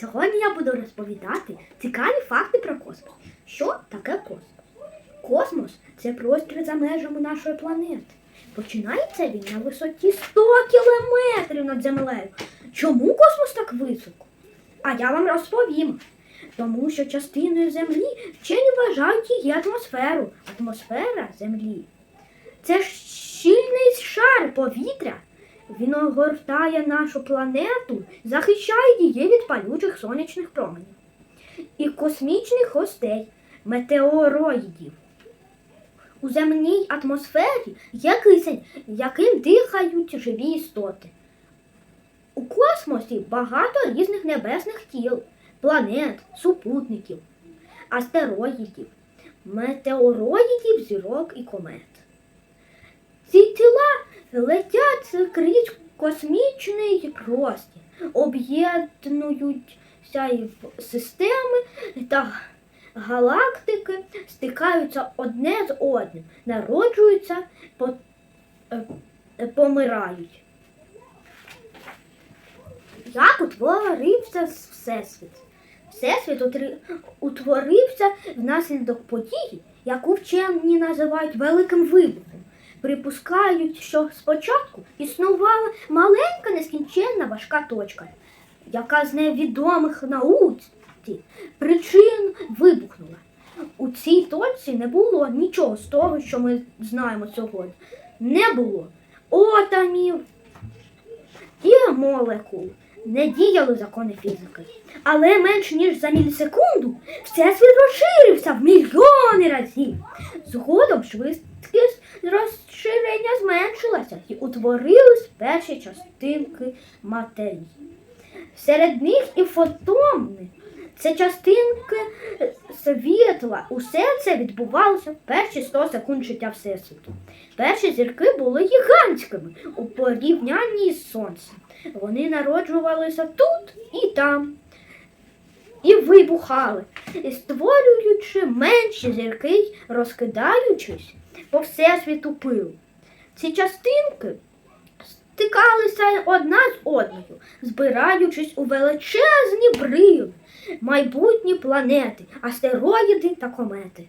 Сьогодні я буду розповідати цікаві факти про космос. Що таке космос? Космос це простір за межами нашої планети. Починається він на висоті 100 кілометрів над землею. Чому космос так високо? А я вам розповім. Тому що частиною Землі вчені вважають її атмосферу. Атмосфера Землі. Це щільний шар повітря. Він огортає нашу планету, захищає її від палючих сонячних променів і космічних гостей, метеороїдів. У земній атмосфері є кисень, яким дихають живі істоти. У космосі багато різних небесних тіл, планет, супутників, астероїдів, метеороїдів, зірок і комет. Ці тіла летять крізь космічний простір, об'єднуються в системи та галактики, стикаються одне з одним, народжуються, е, помирають. Як утворився Всесвіт? Всесвіт утворився внаслідок події, яку вчені називають великим вибухом. Припускають, що спочатку існувала маленька нескінченна важка точка, яка з невідомих науці причин вибухнула. У цій точці не було нічого з того, що ми знаємо сьогодні. Не було отамів і молекул. Не діяли закони фізики. Але менш ніж за мілісекунду всесвіт розширився в мільйони разів. Згодом швидкість розширення зменшилася і утворились перші частинки матерії. Серед них і фотони. Це частинки світла. Усе це відбувалося в перші 100 секунд життя Всесвіту. Перші зірки були гігантськими у порівнянні з сонцем. Вони народжувалися тут і там. І вибухали, і створюючи менші зірки, розкидаючись по всесвіту пил. Ці частинки стикалися одна з одною, збираючись у величезні брили, майбутні планети, астероїди та комети.